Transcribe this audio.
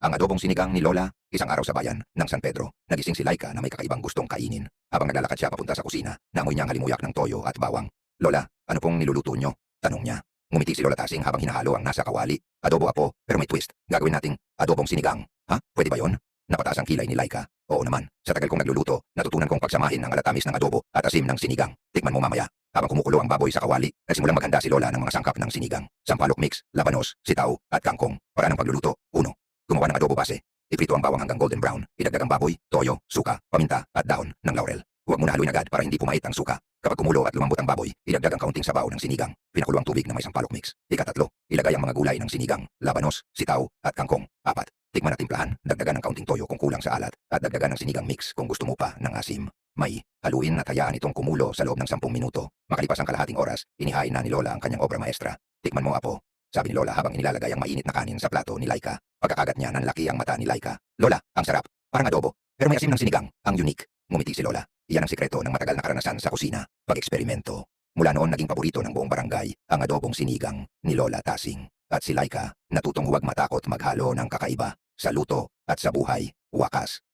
Ang adobong sinigang ni Lola, isang araw sa bayan ng San Pedro, nagising si Laika na may kakaibang gustong kainin. Habang naglalakad siya papunta sa kusina, naamoy niya ang halimuyak ng toyo at bawang. Lola, ano pong niluluto nyo? Tanong niya. Ngumiti si Lola Tasing habang hinahalo ang nasa kawali. Adobo apo, pero may twist. Gagawin nating adobong sinigang. Ha? Pwede ba yon? Napataas ang kilay ni Laika. Oo naman, sa tagal kong nagluluto, natutunan kong pagsamahin ang alatamis ng adobo at asim ng sinigang. Tikman mo mamaya. Habang kumukulo ang baboy sa kawali, nagsimulang maghanda si Lola ng mga sangkap ng sinigang. Sampalok mix, labanos, sitaw, at kangkong. Para ng pagluluto, uno. Gumawa ng adobo base. Iprito ang bawang hanggang golden brown. Idagdag ang baboy, toyo, suka, paminta, at daon ng laurel. Huwag muna haluin agad para hindi pumait ang suka. Kapag kumulo at lumambot ang baboy, idagdag ang kaunting sabaw ng sinigang. Pinakulo ang tubig na may sampalok mix. Ikatatlo, ilagay ang mga gulay ng sinigang, labanos, sitaw, at kangkong. Apat, tikman at timplahan, dagdagan ng kaunting toyo kung kulang sa alat, at dagdagan ng sinigang mix kung gusto mo pa ng asim. May, haluin at hayaan itong kumulo sa loob ng 10 minuto. Makalipas ang kalahating oras, inihain na ni Lola ang kanyang obra maestra. Tikman mo apo. Sabi ni Lola habang inilalagay ang mainit na kanin sa plato ni Laika. Pagkakagat niya, nanlaki ang mata ni Laika. Lola, ang sarap. Parang adobo. Pero may asim ng sinigang. Ang unique. Ngumiti si Lola. Iyan ang sikreto ng matagal na karanasan sa kusina. Pag-eksperimento. Mula noon naging paborito ng buong barangay ang adobong sinigang ni Lola Tasing. At si Laika, natutong huwag matakot maghalo ng kakaiba sa luto at sa buhay. Wakas,